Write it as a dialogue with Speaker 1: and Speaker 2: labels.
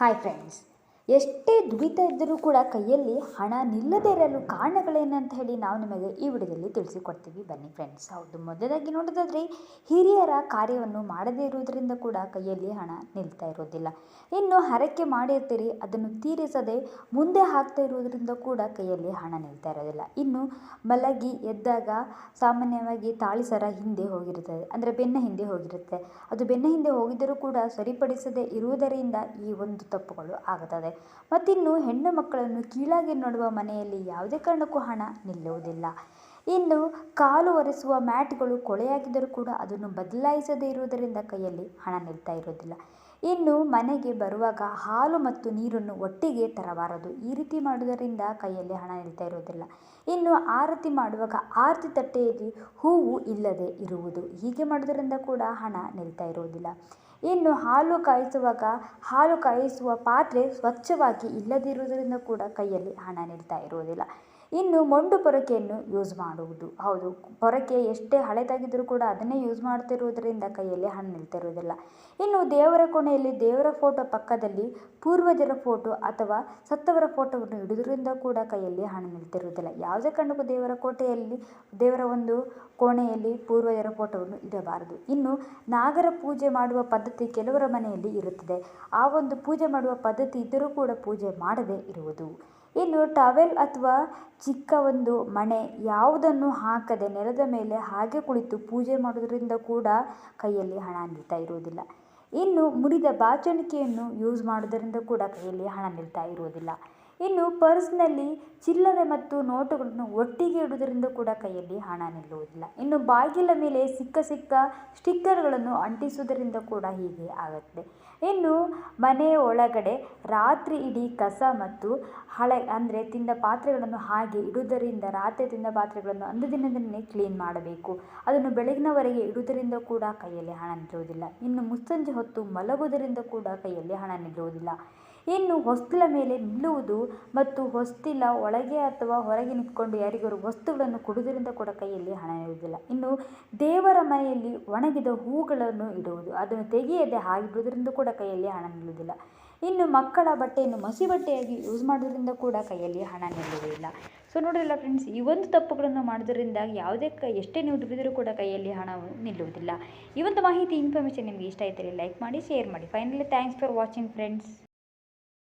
Speaker 1: Hi friends ಎಷ್ಟೇ ದುಡಿತ ಇದ್ದರೂ ಕೂಡ ಕೈಯಲ್ಲಿ ಹಣ ನಿಲ್ಲದೇ ಇರಲು ಕಾರಣಗಳೇನಂತ ಹೇಳಿ ನಾವು ನಿಮಗೆ ಈ ವಿಡಿಯೋದಲ್ಲಿ ತಿಳಿಸಿಕೊಡ್ತೀವಿ. ಬನ್ನಿ ಫ್ರೆಂಡ್ಸ್ ಹೌದು, ಮೊದಲಾಗಿ ನೋಡೋದಾದರೆ ಹಿರಿಯರ ಕಾರ್ಯವನ್ನು ಮಾಡದೇ ಇರುವುದರಿಂದ ಕೂಡ ಕೈಯಲ್ಲಿ ಹಣ ನಿಲ್ತಾ ಇರೋದಿಲ್ಲ ಇನ್ನು ಹರಕೆ ಮಾಡಿರ್ತೀರಿ, ಅದನ್ನು ತೀರಿಸದೆ ಮುಂದೆ ಹಾಕ್ತಾ ಇರುವುದರಿಂದ ಕೂಡ ಕೈಯಲ್ಲಿ ಹಣ ನಿಲ್ತಾ ಇರೋದಿಲ್ಲ ಇನ್ನು ಮಲಗಿ ಎದ್ದಾಗ ಸಾಮಾನ್ಯವಾಗಿ ತಾಳಿ ಸರ ಹಿಂದೆ ಹೋಗಿರುತ್ತದೆ. ಅಂದರೆ ಬೆನ್ನ ಹಿಂದೆ ಹೋಗಿರುತ್ತೆ. ಅದು ಬೆನ್ನ ಹಿಂದೆ ಹೋಗಿದ್ದರೂ ಕೂಡ ಸರಿಪಡಿಸದೇ ಇರುವುದರಿಂದ ಈ ಒಂದು ತಪ್ಪುಗಳು ಆಗುತ್ತದೆ. ಮತ್ತಿನ್ನು ಹೆಣ್ಣು ಮಕ್ಕಳನ್ನು ಕೀಳಾಗಿ ನೋಡುವ ಮನೆಯಲ್ಲಿ ಯಾವುದೇ ಕಾರಣಕ್ಕೂ ಹಣ ನಿಲ್ಲುವುದಿಲ್ಲ. ಇನ್ನು ಕಾಲು ಒರೆಸುವ ಮ್ಯಾಟ್ಗಳು ಕೊಳೆಯಾಗಿದ್ದರೂ ಕೂಡ ಅದನ್ನು ಬದಲಾಯಿಸದೇ ಇರುವುದರಿಂದ ಕೈಯಲ್ಲಿ ಹಣ ನಿಲ್ತಾ ಇರೋದಿಲ್ಲ ಇನ್ನು ಮನೆಗೆ ಬರುವಾಗ ಹಾಲು ಮತ್ತು ನೀರನ್ನು ಒಟ್ಟಿಗೆ ತರಬಾರದು. ಈ ರೀತಿ ಮಾಡುವುದರಿಂದ ಕೈಯಲ್ಲಿ ಹಣ ನಿಲ್ತಾ ಇರುವುದಿಲ್ಲ. ಇನ್ನು ಆರತಿ ಮಾಡುವಾಗ ಆರತಿ ತಟ್ಟೆಯಲ್ಲಿ ಹೂವು ಇಲ್ಲದೆ ಇರುವುದು. ಹೀಗೆ ಮಾಡುವುದರಿಂದ ಕೂಡ ಹಣ ನಿಲ್ತಾ ಇರುವುದಿಲ್ಲ. ಇನ್ನು ಹಾಲು ಕಾಯಿಸುವಾಗ, ಹಾಲು ಕಾಯಿಸುವ ಪಾತ್ರೆ ಸ್ವಚ್ಛವಾಗಿ ಇಲ್ಲದಿರುವುದರಿಂದ ಕೂಡ ಕೈಯಲ್ಲಿ ಹಣ ನಿಲ್ತಾ ಇರುವುದಿಲ್ಲ. ಇನ್ನು ಮೊಂಡು ಪೊರಕೆಯನ್ನು ಯೂಸ್ ಮಾಡುವುದು. ಹೌದು, ಪೊರಕೆ ಎಷ್ಟೇ ಹಳೆದಾಗಿದ್ದರೂ ಕೂಡ ಅದನ್ನೇ ಯೂಸ್ ಮಾಡ್ತಿರುವುದರಿಂದ ಕೈಯಲ್ಲಿ ಹಣ್ಣು ನಿಲ್ತಿರುವುದಿಲ್ಲ. ಇನ್ನು ದೇವರ ಕೋಣೆಯಲ್ಲಿ ದೇವರ ಫೋಟೋ ಪಕ್ಕದಲ್ಲಿ ಪೂರ್ವಜರ ಫೋಟೋ ಅಥವಾ ಸತ್ತವರ ಫೋಟೋವನ್ನು ಇಡುವುದರಿಂದ ಕೂಡ ಕೈಯಲ್ಲಿ ಹಣ ನಿಲ್ತಿರುವುದಿಲ್ಲ. ಯಾವುದೇ ಕಾರಣಕ್ಕೂ ದೇವರ ಕೋಟೆಯಲ್ಲಿ, ದೇವರ ಒಂದು ಕೋಣೆಯಲ್ಲಿ ಪೂರ್ವಜರ ಫೋಟೋವನ್ನು ಇಡಬಾರದು. ಇನ್ನು ನಾಗರ ಪೂಜೆ ಮಾಡುವ ಪದ್ಧತಿ ಕೆಲವರ ಮನೆಯಲ್ಲಿ ಇರುತ್ತದೆ. ಆ ಒಂದು ಪೂಜೆ ಮಾಡುವ ಪದ್ಧತಿ ಇದ್ದರೂ ಕೂಡ ಪೂಜೆ ಮಾಡದೇ ಇರುವುದು. ಇನ್ನು ಟವೆಲ್ ಅಥವಾ ಚಿಕ್ಕ ಒಂದು ಮಣೆ ಯಾವುದನ್ನು ಹಾಕದೆ ನೆಲದ ಮೇಲೆ ಹಾಗೆ ಕುಳಿತು ಪೂಜೆ ಮಾಡೋದರಿಂದ ಕೂಡ ಕೈಯಲ್ಲಿ ಹಣ ನಿಲ್ತಾ ಇರುವುದಿಲ್ಲ. ಇನ್ನು ಮುರಿದ ಬಾಚಣಿಕೆಯನ್ನು ಯೂಸ್ ಮಾಡೋದರಿಂದ ಕೂಡ ಕೈಯಲ್ಲಿ ಹಣ ನಿಲ್ತಾ ಇರುವುದಿಲ್ಲ. ಇನ್ನು ಪರ್ಸ್ನಲ್ಲಿ ಚಿಲ್ಲರೆ ಮತ್ತು ನೋಟುಗಳನ್ನು ಒಟ್ಟಿಗೆ ಇಡುವುದರಿಂದ ಕೂಡ ಕೈಯಲ್ಲಿ ಹಣ ನಿಲ್ಲುವುದಿಲ್ಲ. ಇನ್ನು ಬಾಗಿಲ ಮೇಲೆ ಸಿಕ್ಕ ಸಿಕ್ಕ ಸ್ಟಿಕ್ಕರ್ಗಳನ್ನು ಅಂಟಿಸುವುದರಿಂದ ಕೂಡ ಹೀಗೆ ಆಗುತ್ತೆ. ಇನ್ನು ಮನೆಯ ಒಳಗಡೆ ರಾತ್ರಿ ಇಡೀ ಕಸ ಮತ್ತು ಹಳೆ ಅಂದರೆ ತಿಂದ ಪಾತ್ರೆಗಳನ್ನು ಹಾಗೆ ಇಡುವುದರಿಂದ ರಾತ್ರಿ ತಿಂದ ಪಾತ್ರೆಗಳನ್ನು ಅಂದು ದಿನದನ್ನೇ ಕ್ಲೀನ್ ಮಾಡಬೇಕು. ಅದನ್ನು ಬೆಳಗಿನವರೆಗೆ ಇಡುವುದರಿಂದ ಕೂಡ ಕೈಯಲ್ಲಿ ಹಣ ನಿಲ್ಲುವುದಿಲ್ಲ. ಇನ್ನು ಮುಸ್ಸಂಜೆ ಹೊತ್ತು ಮಲಗುವುದರಿಂದ ಕೂಡ ಕೈಯಲ್ಲಿ ಹಣ ನಿಲ್ಲುವುದಿಲ್ಲ. ಇನ್ನು ಹೊಸ್ತಿಲ ಮೇಲೆ ನಿಲ್ಲುವುದು ಮತ್ತು ಹೊಸ್ತಿಲ ಒಳಗೆ ಅಥವಾ ಹೊರಗೆ ನಿಂತ್ಕೊಂಡು ಯಾರಿಗಾರು ವಸ್ತುಗಳನ್ನು ಕೊಡುವುದರಿಂದ ಕೂಡ ಕೈಯಲ್ಲಿ ಹಣ ಇರುವುದಿಲ್ಲ. ಇನ್ನು ದೇವರ ಮನೆಯಲ್ಲಿ ಒಣಗಿದ ಹೂಗಳನ್ನು ಇಡುವುದು, ಅದನ್ನು ತೆಗೆಯದೆ ಹಾಗಿಡುವುದರಿಂದ ಕೂಡ ಕೈಯಲ್ಲಿ ಹಣ ನಿಲ್ಲುವುದಿಲ್ಲ. ಇನ್ನು ಮಕ್ಕಳ ಬಟ್ಟೆಯನ್ನು ಮಸಿ ಬಟ್ಟೆಯಾಗಿ ಯೂಸ್ ಮಾಡೋದ್ರಿಂದ ಕೂಡ ಕೈಯಲ್ಲಿ ಹಣ ನಿಲ್ಲುವುದಿಲ್ಲ. ಸೊ ನೋಡಿರಲ್ಲ ಫ್ರೆಂಡ್ಸ್ ಈ ಒಂದು ತಪ್ಪುಗಳನ್ನು ಮಾಡೋದ್ರಿಂದ ಯಾವುದೇ ಕ, ಎಷ್ಟೇ ನೀವು ದುಡಿದರೂ ಕೂಡ ಕೈಯಲ್ಲಿ ಹಣ ನಿಲ್ಲುವುದಿಲ್ಲ. ಈ ಒಂದು ಮಾಹಿತಿ ಇನ್ಫಾರ್ಮೇಷನ್ ನಿಮಗೆ ಇಷ್ಟ ಆಯ್ತರೆ ಲೈಕ್ ಮಾಡಿ ಶೇರ್ ಮಾಡಿ. Finally thanks for watching friends